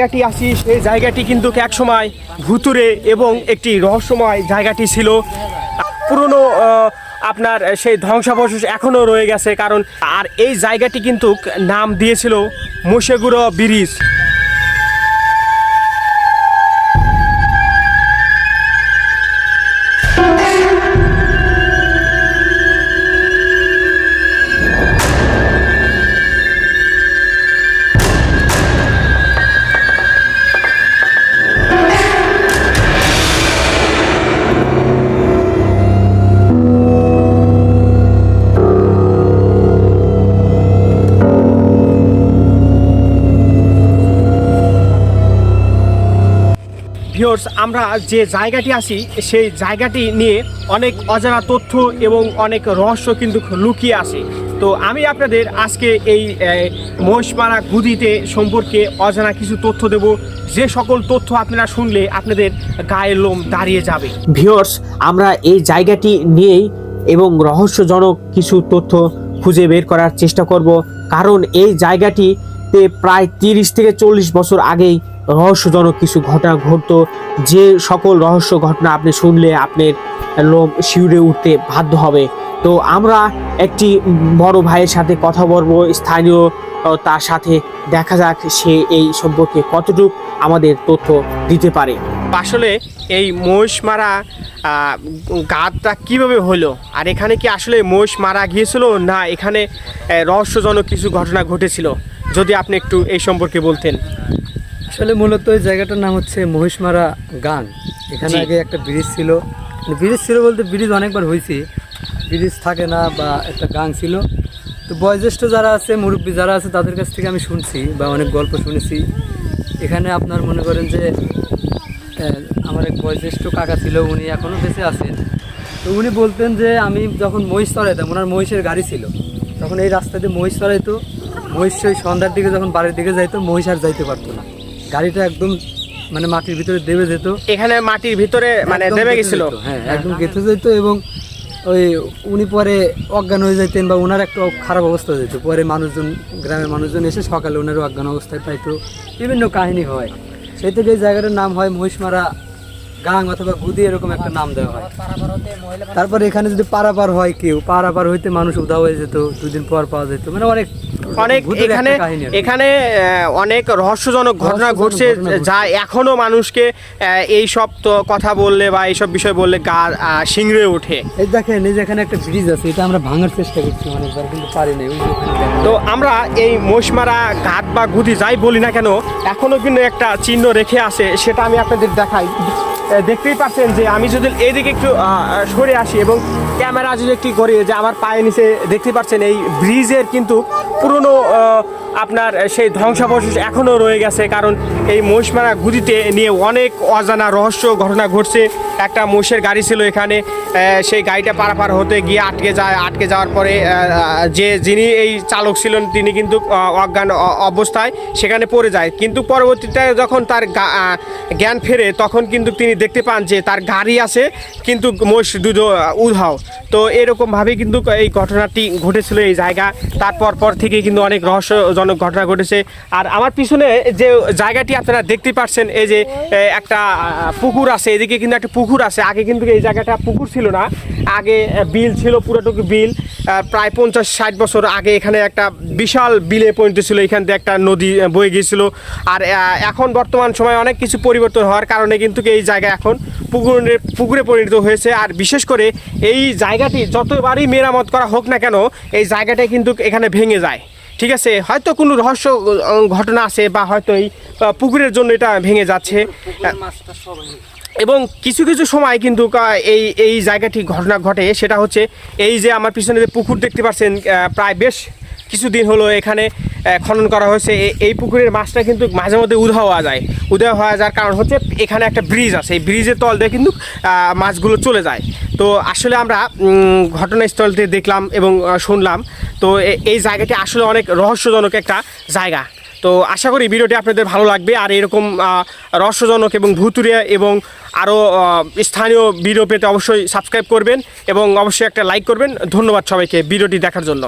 জায়গাটি আসি সেই জায়গাটি কিন্তু এক সময় ভুতুরে এবং একটি রহস্যময় জায়গাটি ছিল। পুরনো আপনার সেই ধ্বংসাবশেষ এখনও রয়ে গেছে, কারণ আর এই জায়গাটি কিন্তু নাম দিয়েছিল মুশেগুড়ো ব্রিজ ভিওর্স আমরা যে জায়গাটি আসি সেই জায়গাটি নিয়ে অনেক অজানা তথ্য এবং অনেক রহস্য কিন্তু লুকিয়ে আসে তো আমি আপনাদের আজকে এই মহিষমারা গুদিতে সম্পর্কে অজানা কিছু তথ্য দেব। যে সকল তথ্য আপনারা শুনলে আপনাদের গায়ের লোম দাঁড়িয়ে যাবে। ভিওর্স আমরা এই জায়গাটি নিয়েই এবং রহস্যজনক কিছু তথ্য খুঁজে বের করার চেষ্টা করব। কারণ এই জায়গাটিতে প্রায় তিরিশ থেকে চল্লিশ বছর আগেই রহস্যজনক কিছু ঘটনা ঘটতো। যে সকল রহস্য ঘটনা আপনি শুনলে আপনার লোম শিউরে উঠতে বাধ্য হবে। তো আমরা একটি বড় ভাইয়ের সাথে কথা বলব, স্থানীয় তার সাথে দেখা যাক সে এই সম্পর্কে কতটুকু আমাদের তথ্য দিতে পারে। আসলে এই মহিষ মারা গাতটা কীভাবে হলো? আর এখানে কি আসলে মহিষ মারা গিয়েছিল না এখানে রহস্যজনক কিছু ঘটনা ঘটেছিল? যদি আপনি একটু এই সম্পর্কে বলতেন। আসলে মূলত এই জায়গাটার নাম হচ্ছে মহিষমারা গান। এখানে আগে একটা ব্রিজ ছিল। ব্রিজ ছিল বলতে ব্রিজ অনেকবার হয়েছে। ব্রিজ থাকে না বা একটা গান ছিল। তো বয়োজ্যেষ্ঠ যারা আছে মুরব্বী যারা আছে তাদের কাছ থেকে আমি শুনছি বা অনেক গল্প শুনেছি। এখানে আপনার মনে করেন যে আমার এক বয়োজ্যেষ্ঠ কাকা ছিল উনি এখনও বেঁচে আছেন। তো উনি বলতেন যে আমি যখন মহিষ চড়াইতাম ওনার মহিষের গাড়ি ছিল। তখন এই রাস্তা দিয়ে মহিষ চড়াইতো। মহিষ সেই সন্ধ্যার দিকে যখন বাড়ির দিকে যাইতো মহিষ আর যাইতে পারতো না। গাড়িটা একদম মানে মাটির ভিতরে দেবে যেত। এখানে মাটির ভিতরে মানে দেবে গেছিল? হ্যাঁ একদম গেঁথে যেত এবং ওই উনি পরে অজ্ঞান হয়ে যেতেন বা ওনার একটা খারাপ অবস্থা হয়ে যেত। পরে মানুষজন গ্রামের মানুষজন এসে সকালে ওনার অজ্ঞান অবস্থায় পাইতো বিভিন্ন কাহিনী হয়। সেই থেকে এই জায়গাটার নাম হয় মহিষমারা গাং অথবা গুদি এরকম একটা নাম দেওয়া হয়। তারপর এখানে যদি পারাপার হয় কেউ পারাপার হইতে মানুষ উধাও হয়ে যেত দুদিন পর পাওয়া যেত। মানে অনেক অনেক এখানে। এখানে অনেক রহস্যজনক ঘটনা ঘটছে যা এখনও মানুষকে এই সব তো কথা বললে বা এইসব বিষয় বললে গা শিংড়ে ওঠে এই দেখেন এই যে এখানে একটা ব্রিজ আছে এটা আমরা ভাঙার চেষ্টা করছি অনেকবার কিন্তু পারি নাই। তো আমরা এই মোষমারা ঘাট বা গুদি যাই বলি না কেন এখনও কিন্তু একটা চিহ্ন রেখে আছে সেটা আমি আপনাদের দেখাই দেখতেই পাচ্ছেন যে আমি যদি এইদিকে একটু সরে আসি এবং ক্যামেরা যদি একটু করি যে আমার পায়ে নিচে দেখতে পাচ্ছেন এই ব্রিজের কিন্তু পুরনো আপনার সেই ধ্বংসাবশেষ এখনও রয়ে গেছে, কারণ এই মহিষমারা গুদিতে নিয়ে অনেক অজানা রহস্য ঘটনা ঘটছে। একটা মোষের গাড়ি ছিল এখানে সেই গাড়িটা পারাপার হতে গিয়ে আটকে যায়, আটকে যাওয়ার পরে যে যিনি এই চালক ছিলেন, তিনি কিন্তু অজ্ঞান অবস্থায় সেখানে পড়ে যায়। কিন্তু পরবর্তীতে যখন তার জ্ঞান ফেরে, তখন কিন্তু তিনি দেখতে পান যে তার গাড়ি আছে, কিন্তু মোষ দুধ উধাও। তো এরকমভাবেই কিন্তু এই ঘটনাটি ঘটেছিল এই জায়গা। তারপর পর থেকে কিন্তু অনেক রহস্যজনক ঘটনা ঘটেছে। আর আমার পিছনে যে জায়গাটি আপনারা দেখতে পাচ্ছেন, এই যে একটা পুকুর আছে, এদিকে কিন্তু একটা পুকুর আছে। আগে কিন্তু এই জায়গাটা পুকুর ছিল না। আগে বিল ছিল, পুরোটুকু বিল। প্রায় পঞ্চাশ ষাট বছর আগে এখানে একটা বিশাল বিলে পরিণত ছিল। এখান থেকে একটা নদী বয়ে গিয়েছিল। আর এখন বর্তমান সময়ে অনেক কিছু পরিবর্তন হওয়ার কারণে কিন্তু এই জায়গা এখন পুকুরে পুকুরে পরিণত হয়েছে। আর বিশেষ করে এই জায়গাটি যতবারই মেরামত করা হোক না কেন, এই জায়গাটা কিন্তু এখানে ভেঙে যায়। ঠিক আছে হয়তো কোনো রহস্য ঘটনা আছে বা হয়তো এই পুকুরের জন্য এটা ভেঙে যাচ্ছে। এবং কিছু কিছু সময় কিন্তু এই এই জায়গাটি ঘটনা ঘটে। সেটা হচ্ছে এই যে আমার পিছনে যে পুকুর দেখতে পাচ্ছেন প্রায় বেশ কিছুদিন হলো এখানে খনন করা হয়েছে। এই পুকুরের মাছটা কিন্তু মাঝে মধ্যে উধাও হওয়া যায়। উধাও হওয়া যাওয়ার কারণ হচ্ছে এখানে একটা ব্রিজ আছে। এই ব্রিজের তল দিয়ে কিন্তু মাছগুলো চলে যায়। তো আসলে আমরা ঘটনাস্থলতে দেখলাম এবং শুনলাম। তো এই জায়গাটি আসলে অনেক রহস্যজনক একটা জায়গা। তো আশা করি ভিডিওটি আপনাদের ভালো লাগবে। আর এরকম রহস্যজনক এবং ভুতুরিয়া এবং আরও স্থানীয় ভিডিও পেতে অবশ্যই সাবস্ক্রাইব করবেন এবং অবশ্যই একটা লাইক করবেন। ধন্যবাদ সবাইকে ভিডিওটি দেখার জন্য।